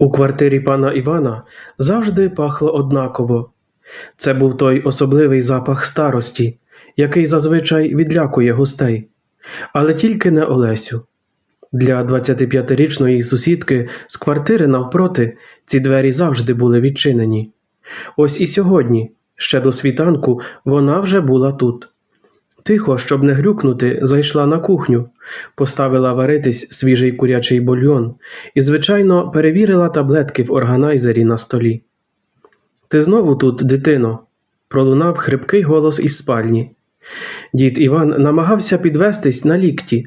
У квартирі пана Івана завжди пахло однаково. Це був той особливий запах старості, який зазвичай відлякує гостей, але тільки не Олесю. Для 25-річної сусідки з квартири навпроти ці двері завжди були відчинені. Ось і сьогодні, ще до світанку, вона вже була тут. Тихо, щоб не грюкнути, зайшла на кухню, поставила варитись свіжий курячий бульйон і, звичайно, перевірила таблетки в органайзері на столі. Ти знову тут, дитино? пролунав хрипкий голос із спальні. Дід Іван намагався підвестись на лікті.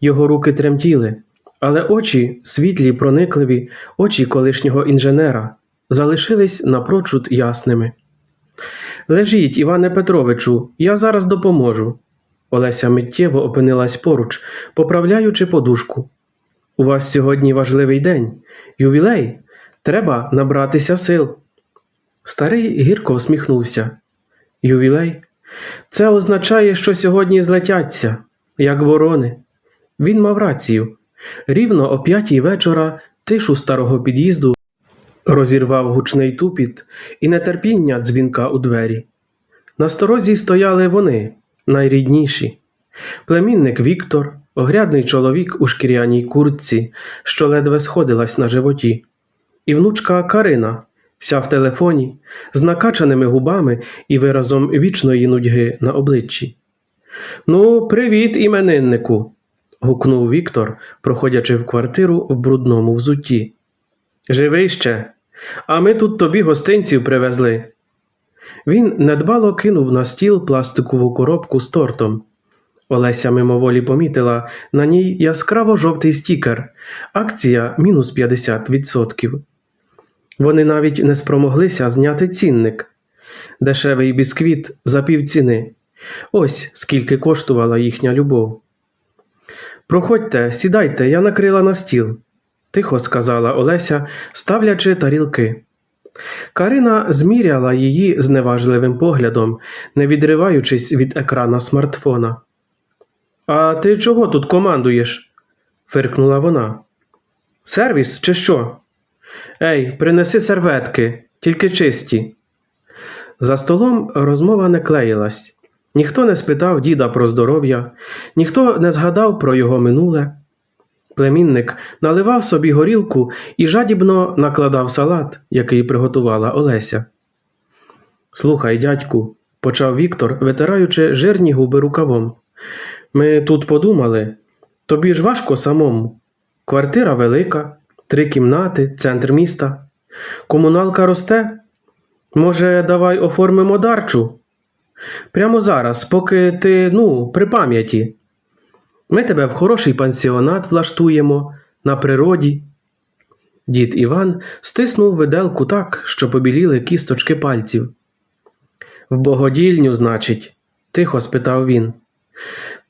Його руки тремтіли, але очі, світлі, проникливі, очі колишнього інженера, залишились напрочуд ясними. Лежіть, Іване Петровичу, я зараз допоможу. Олеся миттєво опинилась поруч, поправляючи подушку. У вас сьогодні важливий день, ювілей. Треба набратися сил. Старий гірко всміхнувся. Ювілей? Це означає, що сьогодні злетяться, як ворони. Він мав рацію. Рівно о п'ятій вечора тишу старого під'їзду розірвав гучний тупіт і нетерпіння дзвінка у двері. На сторозі стояли вони, найрідніші. Племінник Віктор, огрядний чоловік у шкіряній куртці, що ледве сходилась на животі, і внучка Карина, вся в телефоні, з накачаними губами і виразом вічної нудьги на обличчі. Ну, привіт, імениннику. гукнув Віктор, проходячи в квартиру в брудному взутті. Живий ще, а ми тут тобі гостинців привезли. Він недбало кинув на стіл пластикову коробку з тортом. Олеся мимоволі помітила на ній яскраво жовтий стікер, акція мінус 50%. Вони навіть не спромоглися зняти цінник. Дешевий бісквіт за півціни. Ось скільки коштувала їхня любов. Проходьте, сідайте, я накрила на стіл тихо сказала Олеся, ставлячи тарілки. Карина зміряла її зневажливим поглядом, не відриваючись від екрана смартфона. А ти чого тут командуєш? фиркнула вона. Сервіс чи що? Ей, принеси серветки, тільки чисті. За столом розмова не клеїлась. Ніхто не спитав діда про здоров'я, ніхто не згадав про його минуле. Племінник наливав собі горілку і жадібно накладав салат, який приготувала Олеся. Слухай, дядьку, почав Віктор, витираючи жирні губи рукавом. Ми тут подумали, тобі ж важко самому. Квартира велика, три кімнати, центр міста. Комуналка росте. Може, давай оформимо дарчу? Прямо зараз, поки ти, ну, при пам'яті. Ми тебе в хороший пансіонат влаштуємо на природі. Дід Іван стиснув виделку так, що побіліли кісточки пальців. В богодільню, значить, тихо спитав він.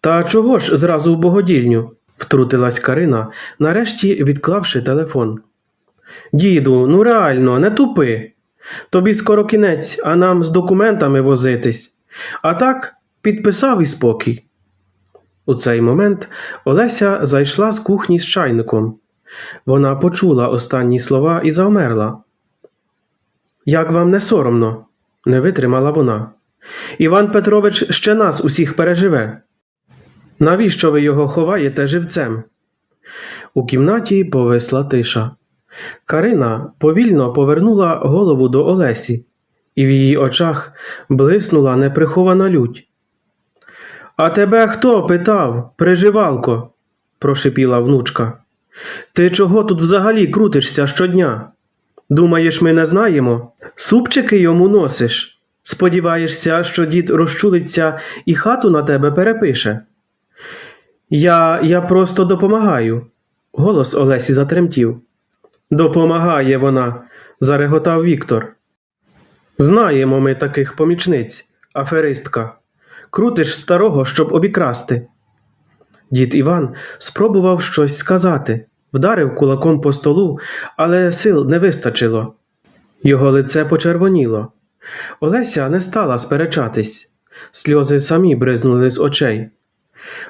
Та чого ж зразу в богодільню? втрутилась Карина, нарешті відклавши телефон. Діду, ну реально, не тупи. Тобі скоро кінець, а нам з документами возитись. А так підписав і спокій. У цей момент Олеся зайшла з кухні з чайником. Вона почула останні слова і завмерла. Як вам не соромно? не витримала вона. Іван Петрович ще нас усіх переживе. Навіщо ви його ховаєте живцем? У кімнаті повисла тиша. Карина повільно повернула голову до Олесі, і в її очах блиснула неприхована лють. А тебе хто питав, приживалко? прошипіла внучка. Ти чого тут взагалі крутишся щодня? Думаєш, ми не знаємо? Супчики йому носиш. Сподіваєшся, що дід розчулиться і хату на тебе перепише. Я я просто допомагаю. Голос Олесі затремтів. Допомагає вона, зареготав Віктор. Знаємо ми таких помічниць, аферистка крутиш старого, щоб обікрасти. Дід Іван спробував щось сказати, вдарив кулаком по столу, але сил не вистачило. Його лице почервоніло. Олеся не стала сперечатись, сльози самі бризнули з очей.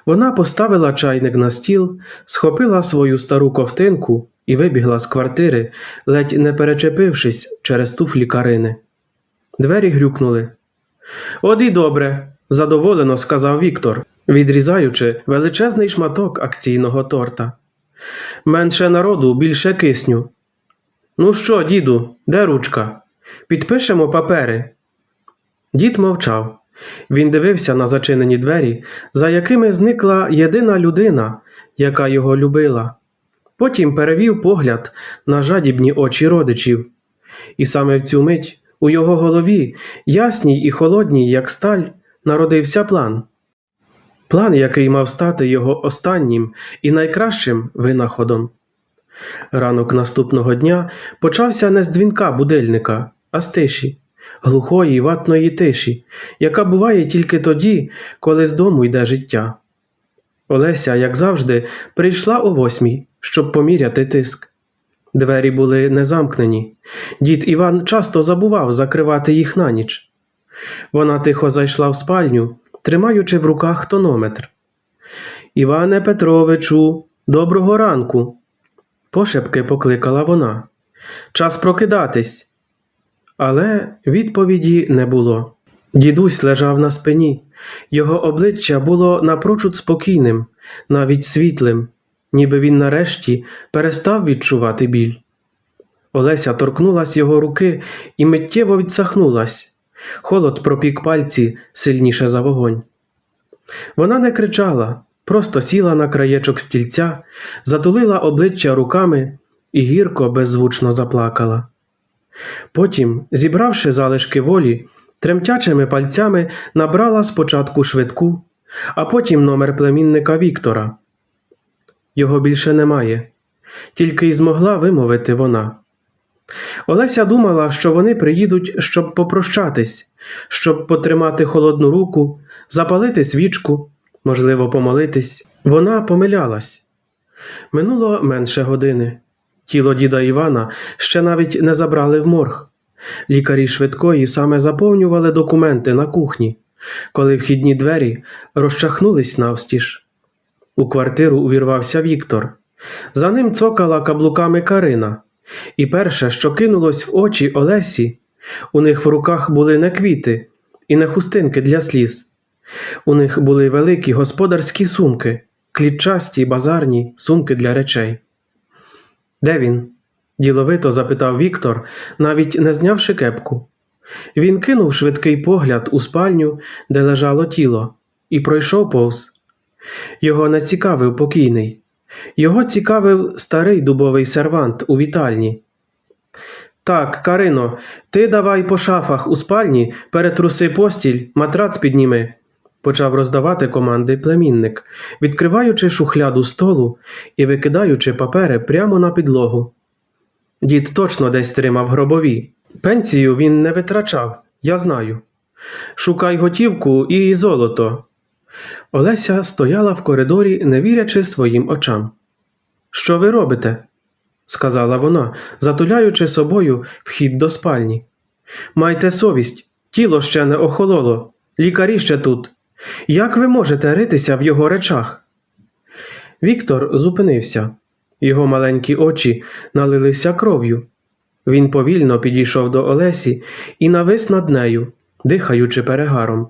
Вона поставила чайник на стіл, схопила свою стару ковтинку і вибігла з квартири, ледь не перечепившись через туфлі Карини. Двері грюкнули. От і добре, задоволено сказав Віктор, відрізаючи величезний шматок акційного торта. Менше народу, більше кисню. Ну що, діду, де ручка? Підпишемо папери. Дід мовчав. Він дивився на зачинені двері, за якими зникла єдина людина, яка його любила. Потім перевів погляд на жадібні очі родичів. І саме в цю мить у його голові, ясній і холодній, як сталь, народився план. План, який мав стати його останнім і найкращим винаходом. Ранок наступного дня почався не з дзвінка будильника, а з тиші, глухої ватної тиші, яка буває тільки тоді, коли з дому йде життя. Олеся, як завжди, прийшла о восьмій, щоб поміряти тиск. Двері були не замкнені. Дід Іван часто забував закривати їх на ніч. Вона тихо зайшла в спальню, тримаючи в руках тонометр. Іване Петровичу, доброго ранку. Пошепки покликала вона. Час прокидатись. Але відповіді не було. Дідусь лежав на спині. Його обличчя було напрочуд спокійним, навіть світлим, ніби він нарешті перестав відчувати біль. Олеся торкнулась його руки і миттєво відсахнулась. Холод пропік пальці сильніше за вогонь. Вона не кричала, просто сіла на краєчок стільця, затулила обличчя руками і гірко беззвучно заплакала. Потім, зібравши залишки волі, тремтячими пальцями набрала спочатку швидку, а потім номер племінника Віктора. Його більше немає, тільки й змогла вимовити вона. Олеся думала, що вони приїдуть, щоб попрощатись, щоб потримати холодну руку, запалити свічку, можливо, помолитись. Вона помилялась. Минуло менше години. Тіло діда Івана ще навіть не забрали в морг. Лікарі швидкої саме заповнювали документи на кухні, коли вхідні двері розчахнулись навстіж. У квартиру увірвався Віктор. За ним цокала каблуками Карина. І перше, що кинулось в очі Олесі, у них в руках були не квіти і не хустинки для сліз. У них були великі господарські сумки, клітчасті базарні сумки для речей. Де він? діловито запитав Віктор, навіть не знявши кепку. Він кинув швидкий погляд у спальню, де лежало тіло, і пройшов повз. Його не цікавив покійний. Його цікавив старий дубовий сервант у вітальні. Так, Карино, ти давай по шафах у спальні, перетруси постіль, матрац підніми, почав роздавати команди племінник, відкриваючи шухляду столу і викидаючи папери прямо на підлогу. Дід точно десь тримав гробові. Пенсію він не витрачав, я знаю. Шукай готівку і золото. Олеся стояла в коридорі, не вірячи своїм очам. Що ви робите? сказала вона, затуляючи собою вхід до спальні. Майте совість, тіло ще не охололо, лікарі ще тут. Як ви можете ритися в його речах? Віктор зупинився. Його маленькі очі налилися кров'ю. Він повільно підійшов до Олесі і навис над нею, дихаючи перегаром.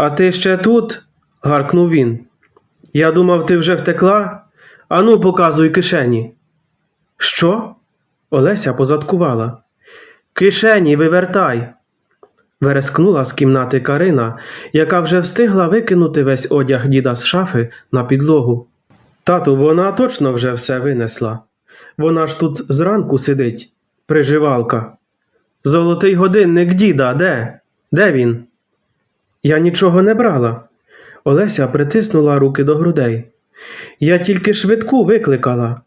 А ти ще тут? гаркнув він. Я думав, ти вже втекла? Ану, показуй кишені. Що? Олеся позадкувала. Кишені вивертай. Верескнула з кімнати Карина, яка вже встигла викинути весь одяг діда з шафи на підлогу. Тату, вона точно вже все винесла. Вона ж тут зранку сидить, приживалка. Золотий годинник діда, де? Де він? Я нічого не брала. Олеся притиснула руки до грудей. Я тільки швидку викликала.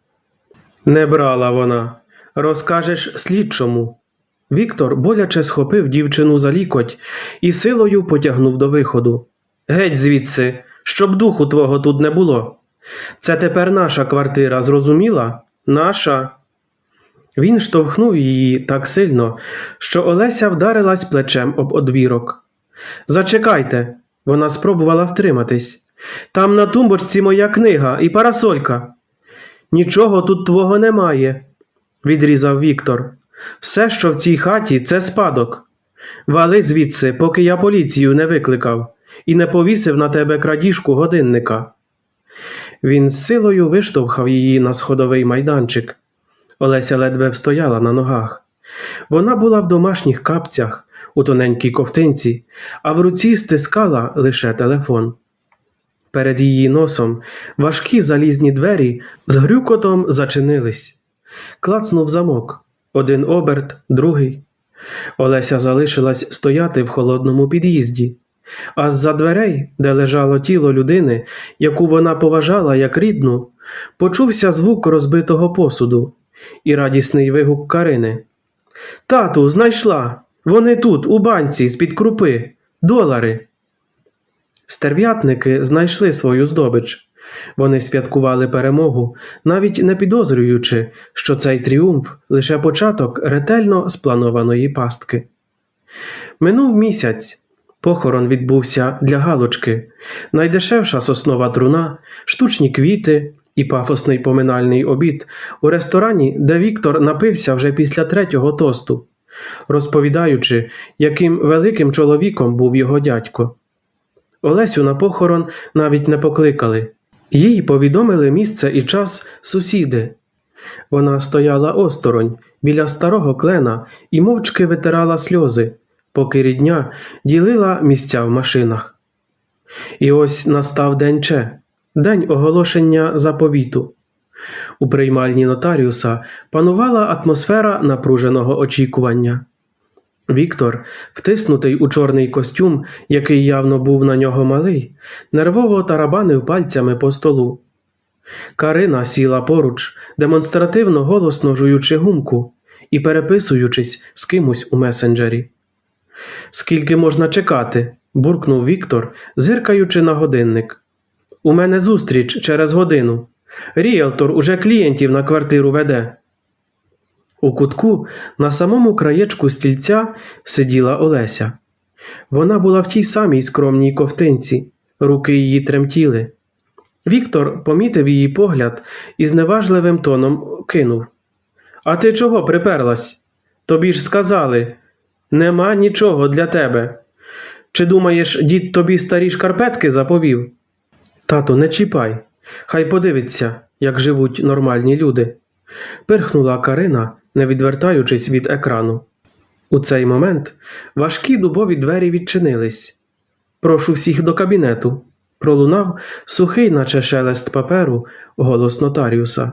Не брала вона. Розкажеш слідчому. Віктор боляче схопив дівчину за лікоть і силою потягнув до виходу. Геть звідси, щоб духу твого тут не було. Це тепер наша квартира, зрозуміла? Наша. Він штовхнув її так сильно, що Олеся вдарилась плечем об одвірок. Зачекайте, вона спробувала втриматись. Там на тумбочці моя книга і парасолька. Нічого тут твого немає, відрізав Віктор. Все, що в цій хаті, це спадок. Вали звідси, поки я поліцію не викликав і не повісив на тебе крадіжку годинника. Він з силою виштовхав її на сходовий майданчик. Олеся ледве встояла на ногах. Вона була в домашніх капцях, у тоненькій ковтинці, а в руці стискала лише телефон. Перед її носом важкі залізні двері з грюкотом зачинились. Клацнув замок. Один оберт, другий. Олеся залишилась стояти в холодному під'їзді, а з-за дверей, де лежало тіло людини, яку вона поважала як рідну, почувся звук розбитого посуду і радісний вигук Карини. Тату, знайшла! Вони тут, у банці, з-під крупи, долари. Стерв'ятники знайшли свою здобич. Вони святкували перемогу, навіть не підозрюючи, що цей тріумф лише початок ретельно спланованої пастки. Минув місяць. Похорон відбувся для галочки, найдешевша соснова труна, штучні квіти і пафосний поминальний обід у ресторані, де Віктор напився вже після третього тосту, розповідаючи, яким великим чоловіком був його дядько. Олесю на похорон навіть не покликали. Їй повідомили місце і час сусіди. Вона стояла осторонь біля старого клена і мовчки витирала сльози, поки рідня ділила місця в машинах. І ось настав день Че, день оголошення заповіту. У приймальні нотаріуса панувала атмосфера напруженого очікування. Віктор, втиснутий у чорний костюм, який явно був на нього малий, нервово тарабанив пальцями по столу. Карина сіла поруч, демонстративно голосно жуючи гумку і переписуючись з кимось у месенджері. Скільки можна чекати? буркнув Віктор, зиркаючи на годинник. У мене зустріч через годину. Ріелтор уже клієнтів на квартиру веде. У кутку на самому краєчку стільця сиділа Олеся. Вона була в тій самій скромній ковтинці, руки її тремтіли. Віктор помітив її погляд і зневажливим тоном кинув: А ти чого приперлась? Тобі ж сказали нема нічого для тебе. Чи думаєш, дід тобі старі шкарпетки заповів? Тату, не чіпай, хай подивиться, як живуть нормальні люди. Пирхнула Карина, не відвертаючись від екрану. У цей момент важкі дубові двері відчинились. Прошу всіх до кабінету. Пролунав сухий, наче шелест паперу, голос нотаріуса.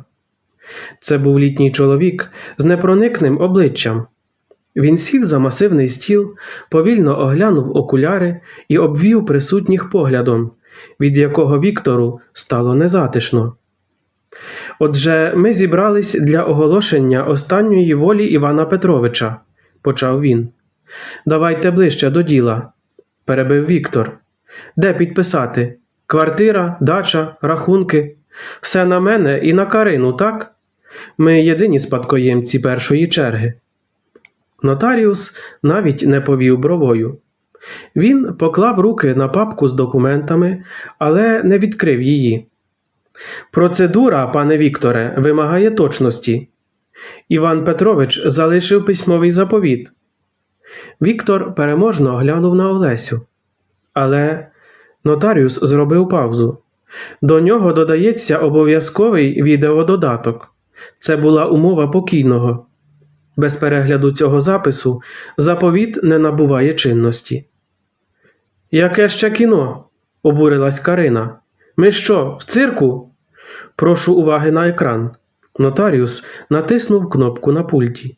Це був літній чоловік з непроникним обличчям. Він сів за масивний стіл, повільно оглянув окуляри і обвів присутніх поглядом, від якого Віктору стало незатишно. Отже, ми зібрались для оголошення останньої волі Івана Петровича, почав він. Давайте ближче до діла, перебив Віктор. Де підписати? Квартира, дача, рахунки. Все на мене і на Карину, так? Ми єдині спадкоємці першої черги. Нотаріус навіть не повів бровою. Він поклав руки на папку з документами, але не відкрив її. Процедура, пане Вікторе, вимагає точності. Іван Петрович залишив письмовий заповіт. Віктор переможно глянув на Олесю. Але нотаріус зробив паузу. До нього додається обов'язковий відеододаток. Це була умова покійного. Без перегляду цього запису заповіт не набуває чинності. Яке ще кіно? обурилась Карина. Ми що, в цирку? Прошу уваги на екран. Нотаріус натиснув кнопку на пульті.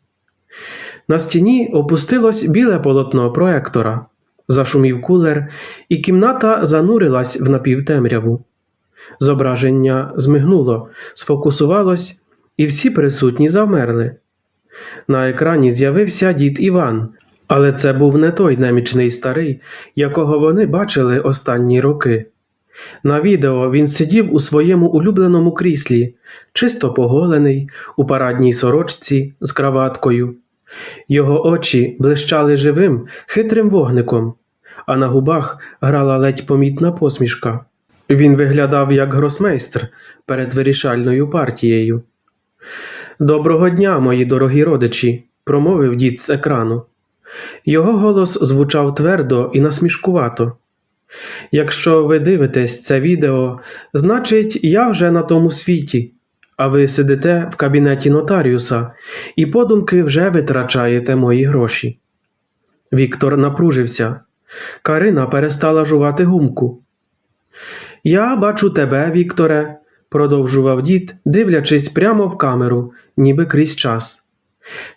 На стіні опустилось біле полотно проектора, зашумів кулер, і кімната занурилась в напівтемряву. Зображення змигнуло, сфокусувалось, і всі присутні завмерли. На екрані з'явився дід Іван, але це був не той немічний старий, якого вони бачили останні роки. На відео він сидів у своєму улюбленому кріслі, чисто поголений, у парадній сорочці з краваткою. Його очі блищали живим, хитрим вогником, а на губах грала ледь помітна посмішка. Він виглядав як гросмейстр перед вирішальною партією. Доброго дня, мої дорогі родичі, промовив дід з екрану. Його голос звучав твердо і насмішкувато. Якщо ви дивитесь це відео, значить я вже на тому світі, а ви сидите в кабінеті нотаріуса і подумки вже витрачаєте мої гроші. Віктор напружився. Карина перестала жувати гумку. Я бачу тебе, Вікторе, продовжував дід, дивлячись прямо в камеру, ніби крізь час.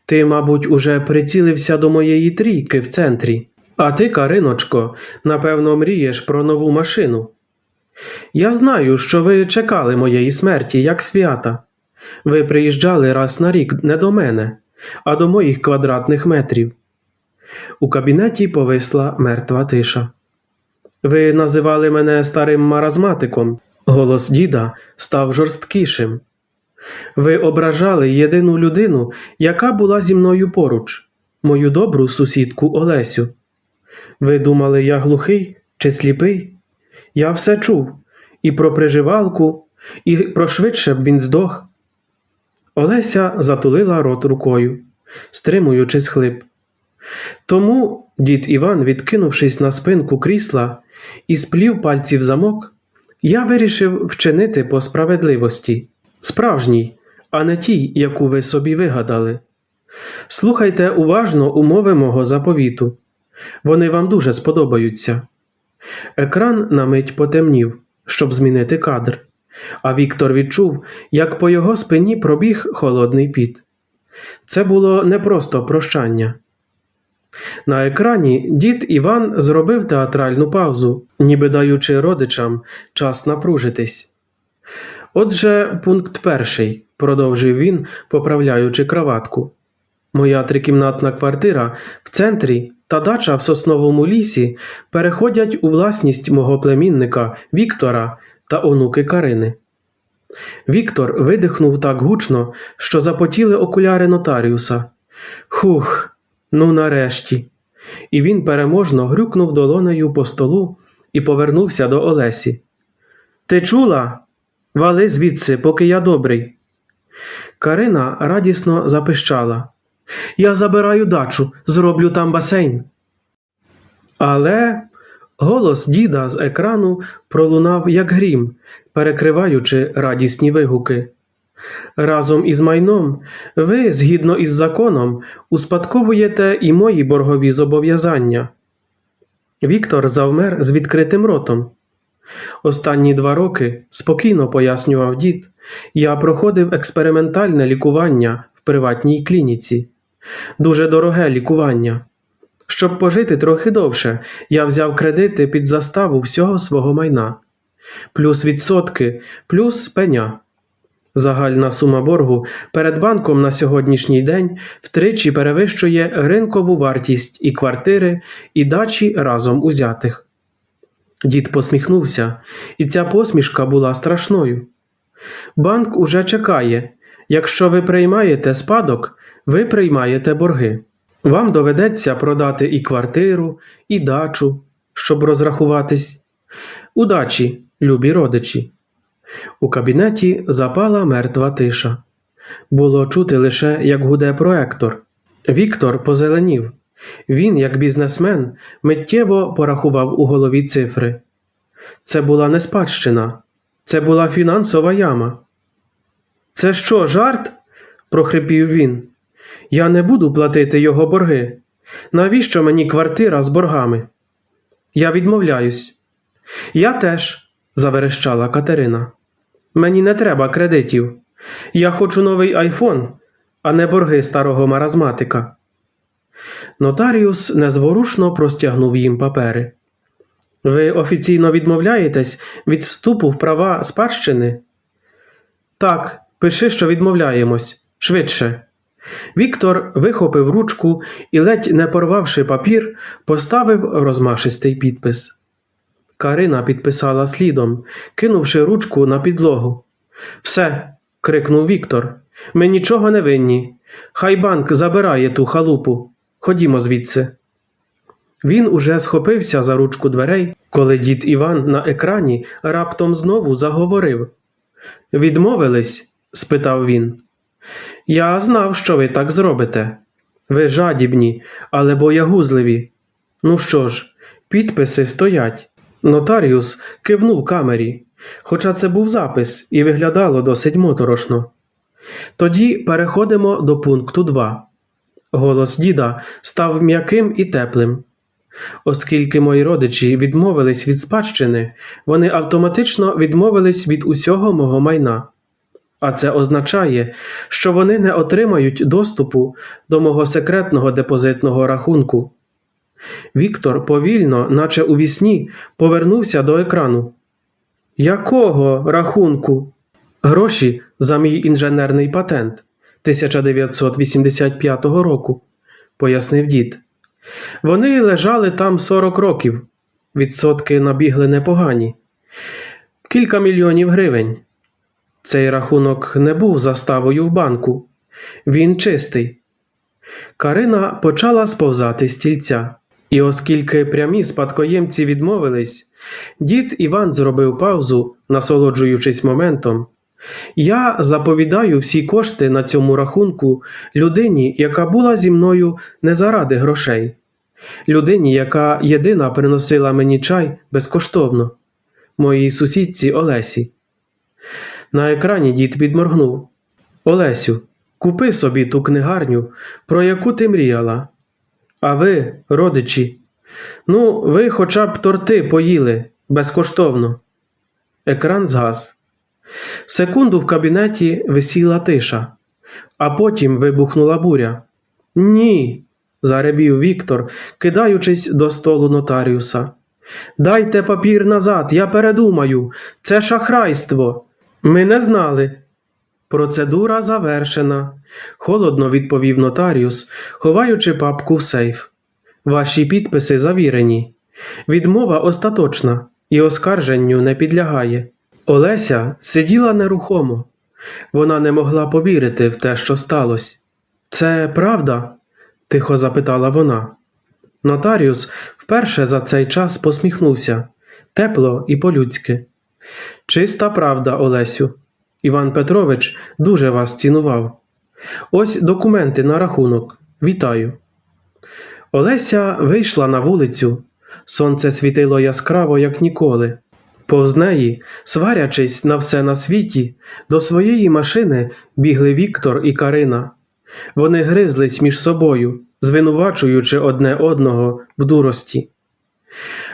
Ти, мабуть, уже прицілився до моєї трійки в центрі. А ти, Кариночко, напевно, мрієш про нову машину. Я знаю, що ви чекали моєї смерті, як свята. Ви приїжджали раз на рік не до мене, а до моїх квадратних метрів. У кабінеті повисла мертва тиша. Ви називали мене старим маразматиком. Голос діда став жорсткішим. Ви ображали єдину людину, яка була зі мною поруч, мою добру сусідку Олесю. Ви думали, я глухий чи сліпий? Я все чув і про приживалку, і про швидше б він здох. Олеся затулила рот рукою, стримуючи схлип. Тому дід Іван, відкинувшись на спинку крісла і сплів пальці в замок, я вирішив вчинити по справедливості, справжній, а не тій, яку ви собі вигадали. Слухайте уважно умови мого заповіту. Вони вам дуже сподобаються. Екран на мить потемнів, щоб змінити кадр, а Віктор відчув, як по його спині пробіг холодний піт. Це було не просто прощання. На екрані дід Іван зробив театральну паузу, ніби даючи родичам час напружитись. Отже, пункт перший, продовжив він, поправляючи краватку. Моя трикімнатна квартира в центрі та дача в сосновому лісі переходять у власність мого племінника Віктора та онуки Карини. Віктор видихнув так гучно, що запотіли окуляри нотаріуса. Хух, ну нарешті. І він переможно грюкнув долонею по столу і повернувся до Олесі. Ти чула? Вали звідси, поки я добрий. Карина радісно запищала. Я забираю дачу, зроблю там басейн. Але голос діда з екрану пролунав як грім, перекриваючи радісні вигуки. Разом із майном ви, згідно із законом, успадковуєте і мої боргові зобов'язання. Віктор завмер з відкритим ротом. Останні два роки, спокійно пояснював дід, я проходив експериментальне лікування в приватній клініці. Дуже дороге лікування. Щоб пожити трохи довше, я взяв кредити під заставу всього свого майна, плюс відсотки, плюс пеня. Загальна сума боргу перед банком на сьогоднішній день втричі перевищує ринкову вартість і квартири, і дачі разом узятих. Дід посміхнувся, і ця посмішка була страшною. Банк уже чекає. Якщо ви приймаєте спадок, ви приймаєте борги. Вам доведеться продати і квартиру, і дачу, щоб розрахуватись. Удачі, любі родичі. У кабінеті запала мертва тиша. Було чути лише, як гуде проектор. Віктор позеленів. Він, як бізнесмен, миттєво порахував у голові цифри. Це була не спадщина, це була фінансова яма. Це що, жарт? прохрипів він. Я не буду платити його борги. Навіщо мені квартира з боргами? Я відмовляюсь. Я теж, заверещала Катерина. Мені не треба кредитів. Я хочу новий айфон, а не борги старого маразматика. Нотаріус незворушно простягнув їм папери. Ви офіційно відмовляєтесь від вступу в права спадщини? Так, пиши, що відмовляємось. Швидше. Віктор вихопив ручку і, ледь не порвавши папір, поставив розмашистий підпис. Карина підписала слідом, кинувши ручку на підлогу. Все. крикнув Віктор. Ми нічого не винні. Хай банк забирає ту халупу. Ходімо звідси. Він уже схопився за ручку дверей, коли дід Іван на екрані раптом знову заговорив. Відмовились? спитав він. Я знав, що ви так зробите. Ви жадібні, але боягузливі. Ну що ж, підписи стоять. Нотаріус кивнув камері, хоча це був запис і виглядало досить моторошно. Тоді переходимо до пункту 2. Голос діда став м'яким і теплим. Оскільки мої родичі відмовились від спадщини, вони автоматично відмовились від усього мого майна. А це означає, що вони не отримають доступу до мого секретного депозитного рахунку. Віктор повільно, наче у вісні, повернувся до екрану. Якого рахунку? Гроші за мій інженерний патент 1985 року, пояснив дід. Вони лежали там 40 років. Відсотки набігли непогані. Кілька мільйонів гривень. Цей рахунок не був заставою в банку. Він чистий. Карина почала сповзати стільця. І оскільки прямі спадкоємці відмовились, дід Іван зробив паузу, насолоджуючись моментом. Я заповідаю всі кошти на цьому рахунку людині, яка була зі мною не заради грошей, людині, яка єдина приносила мені чай безкоштовно, моїй сусідці Олесі. На екрані дід підморгнув. Олесю, купи собі ту книгарню, про яку ти мріяла. А ви, родичі, ну, ви хоча б торти поїли безкоштовно. Екран згас. Секунду в кабінеті висіла тиша, а потім вибухнула буря. Ні, заревів Віктор, кидаючись до столу нотаріуса. Дайте папір назад, я передумаю. Це шахрайство. Ми не знали. Процедура завершена, холодно відповів нотаріус, ховаючи папку в сейф. Ваші підписи завірені. Відмова остаточна і оскарженню не підлягає. Олеся сиділа нерухомо. Вона не могла повірити в те, що сталося. Це правда? тихо запитала вона. Нотаріус вперше за цей час посміхнувся тепло і по-людськи. Чиста правда, Олесю. Іван Петрович дуже вас цінував. Ось документи на рахунок. Вітаю. Олеся вийшла на вулицю. Сонце світило яскраво, як ніколи. Повз неї, сварячись на все на світі, до своєї машини бігли Віктор і Карина. Вони гризлись між собою, звинувачуючи одне одного в дурості.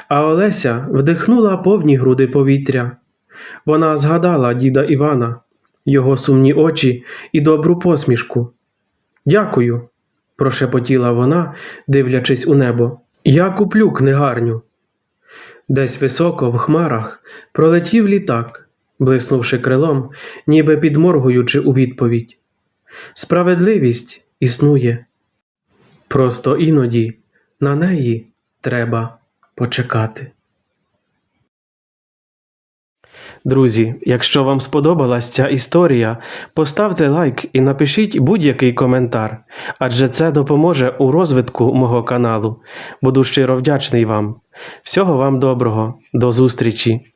А Олеся вдихнула повні груди повітря. Вона згадала діда Івана, його сумні очі і добру посмішку. Дякую, прошепотіла вона, дивлячись у небо. Я куплю книгарню. Десь високо, в хмарах, пролетів літак, блиснувши крилом, ніби підморгуючи у відповідь. Справедливість існує. Просто іноді на неї треба почекати. Друзі, якщо вам сподобалась ця історія, поставте лайк і напишіть будь-який коментар, адже це допоможе у розвитку мого каналу. Буду щиро вдячний вам. Всього вам доброго, до зустрічі!